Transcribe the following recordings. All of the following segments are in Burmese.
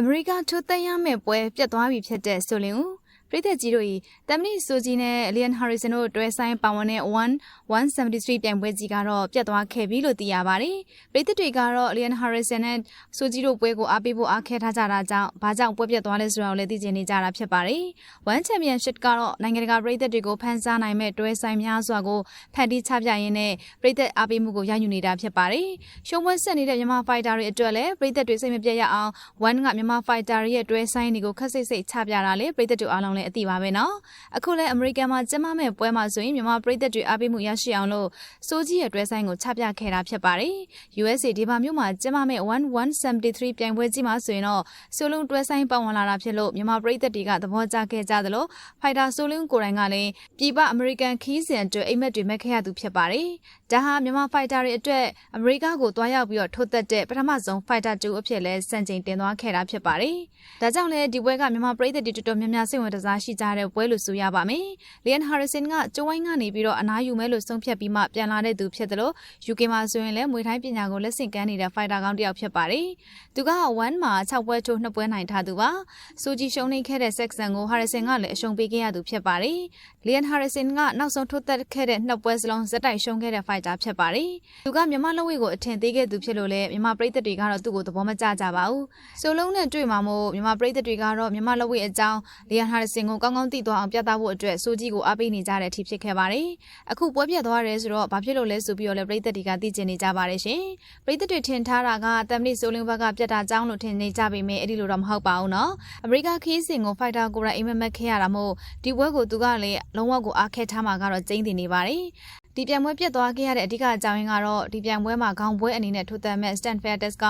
အမေရိကထိုးသက်ရမယ့်ပွဲပြတ်သွားပြီဖြစ်တဲ့ဆိုလင်ဦး ပြည်သက်ကြီးတို့၏တမနီဆိုဂျီနဲ့အလီယန်ဟာရီဆန်တို့တွဲဆိုင်ပါဝင်တဲ့1 173ပြိုင်ပွဲကြီးကတော့ပြတ်သွားခဲ့ပြီလို့သိရပါတယ်။ပြည်သက်တွေကတော့အလီယန်ဟာရီဆန်နဲ့ဆိုဂျီတို့ပွဲကိုအားပေးဖို့အားခဲထားကြတာကြောင့်ဘာကြောင့်ပွဲပြတ်သွားလဲဆိုတာကိုလည်းသိချင်နေကြတာဖြစ်ပါတယ်။1 Championship ကတော့နိုင်ငံတကာပြည်သက်တွေကိုဖန်ဆားနိုင်မဲ့တွဲဆိုင်များစွာကိုဖန်တီးချပြရင်းနဲ့ပြည်သက်အားပေးမှုကိုရယူနေတာဖြစ်ပါတယ်။ရှုံးပွဲဆက်နေတဲ့မြန်မာဖိုက်တာတွေအတွက်လည်းပြည်သက်တွေစိတ်မပြတ်ရအောင်1ကမြန်မာဖိုက်တာတွေရဲ့တွဲဆိုင်တွေကိုခက်စိတ်စိတ်ချပြတာလေပြည်သက်တို့အားလုံးလည်းအသိပါပဲနော်အခုလည်းအမေရိကန်မှာကျင်းပမဲ့ပွဲမှာဆိုရင်မြန်မာပြည်သက်တွေအားပေးမှုရရှိအောင်လို့စိုးကြီးရဲ့တွဲဆိုင်ကိုချပြခဲ့တာဖြစ်ပါတယ် USA ဒီပါမြို့မှာကျင်းပမဲ့1173ပြိုင်ပွဲကြီးမှာဆိုရင်တော့ဆိုလုံတွဲဆိုင်ပါဝင်လာတာဖြစ်လို့မြန်မာပြည်သက်တွေကသဘောကျခဲ့ကြသလိုဖိုက်တာဆိုလုံကိုယ်တိုင်ကလည်းပြည်ပအမေရိကန်ခီးစဉ်အတွက်အိမ်မက်တွေမဲ့ခဲ့ရသူဖြစ်ပါတယ်ဒါဟာမြန်မာဖိုက်တာတွေအတွက်အမေရိကကိုတွားရောက်ပြီးတော့ထိုးသက်တဲ့ပထမဆုံးဖိုက်တာတူအဖြစ်လဲစံချိန်တင်သွားခဲ့တာဖြစ်ပါတယ်ဒါကြောင့်လည်းဒီပွဲကမြန်မာပြည်သက်တွေတော်တော်များများစိတ်ဝင်စားရှိကြတဲ့ပွဲလို့ဆိုရပါမယ်။လီယန်ဟာရီဆန်ကကျိုးဝိုင်းကနေပြီးတော့အနားယူမဲလို့ဆုံးဖြတ်ပြီးမှပြန်လာတဲ့သူဖြစ်တယ်လို့ UK မှာဆိုရင်လည်းမွေထိုင်းပညာကိုလက်ဆင့်ကမ်းနေတဲ့ဖိုက်တာကောင်းတစ်ယောက်ဖြစ်ပါတယ်။သူက1မှာ6ပွဲချိုး2ပွဲနိုင်ထားသူပါ။စူဂျီရှုံးနေခဲ့တဲ့ဆက်ဆန်ကိုဟာရီဆန်ကလည်းအရှုံးပေးခဲ့ရသူဖြစ်ပါတယ်။လီယန်ဟာရီဆန်ကနောက်ဆုံးထိုးသက်ခဲ့တဲ့နှစ်ပွဲစလုံးဇက်တိုက်ရှုံးခဲ့တဲ့ဖိုက်တာဖြစ်ပါတယ်။သူကမြန်မာလက်ဝဲကိုအထင်သေးခဲ့သူဖြစ်လို့လည်းမြန်မာပြည်သက်တွေကတော့သူ့ကိုသဘောမကျကြပါဘူး။ဆိုလုံးနဲ့တွေ့မှာမို့မြန်မာပြည်သက်တွေကတော့မြန်မာလက်ဝဲအကြောင်းလီယန်ဟာရီဆန်ကိုကောင်းကောင်းသိသွားအောင်ပြသဖို့အတွက်စိုးကြီးကိုအားပေးနေကြတဲ့အထိဖြစ်ခဲ့ပါတယ်။အခုပွဲပြတ်သွားတယ်ဆိုတော့ဘာဖြစ်လို့လဲဆိုပြီးတော့လည်းပြည်သက်တွေကသိကျင်နေကြပါတယ်ရှင်။ပြည်သက်တွေထင်ထားတာကတမ်မလီဆိုလင်းဘက်ကပြတ်တာကြောင်းလို့ထင်နေကြပေမဲ့အဲ့ဒီလိုတော့မဟုတ်ပါဘူးနော်။အမေရိကခီးစင်ကိုဖိုက်တာကိုရိုင်းအိမ်မက်မက်ခဲ့ရတာမို့ဒီပွဲကိုသူကလည်းလုံးဝကိုအားခဲထားမှာကတော့ကျင်းတင်နေပါတယ်။ဒီပြိုင်ပွဲပြတ်သွားခဲ့ရတဲ့အဓိကအကြောင်းရင်းကတော့ဒီပြိုင်ပွဲမှာခေါင်းပွဲအနေနဲ့ထိုးသက်မဲ့ Stanford Test က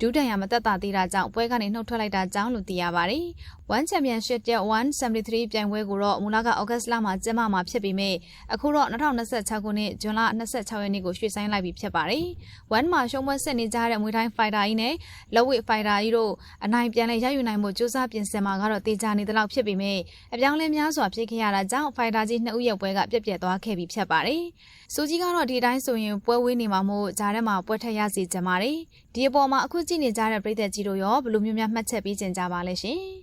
ဒူးတန်ရမသက်သာသေးတာကြောင့်ပွဲကနေနှုတ်ထွက်လိုက်တာကြောင့်လို့သိရပါတယ်။ One Championship ရဲ့173ပြိုင်ပွဲကိုတော့မူလကဩဂတ်လမှာကျင်းပမှာဖြစ်ပေမဲ့အခုတော့2026ခုနှစ်ဇွန်လ26ရက်နေ့ကိုရွှေ့ဆိုင်းလိုက်ပြီဖြစ်ပါတယ်။ One မှာရှုံးပွဲဆက်နေကြတဲ့မွေတိုင်း fighter ကြီးနဲ့လက်ဝိ fighter ကြီးတို့အနိုင်ပြန်လဲရယူနိုင်မှုစူးစမ်းပြင်ဆင်မှာကတော့တေချာနေသလောက်ဖြစ်ပေမဲ့အပြောင်းလဲများစွာဖြစ်ခဲ့ရတာကြောင့် fighter ကြီးနှစ်ဦးရဲ့ပွဲကပြက်ပြက်သွားခဲ့ပြီဖြစ်ပါတယ်။စူကြီးကတော့ဒီတိုင်းဆိုရင်ပွဲဝေးနေမှာမို့ဂျားထဲမှာပွဲထက်ရစီကြပါတယ်။ဒီအပေါ်မှာအခုကြည့်နေကြတဲ့ပြည်သက်ကြီးတို့ရောဘယ်လိုမျိုးများမှတ်ချက်ပေးကြကြပါလဲရှင်။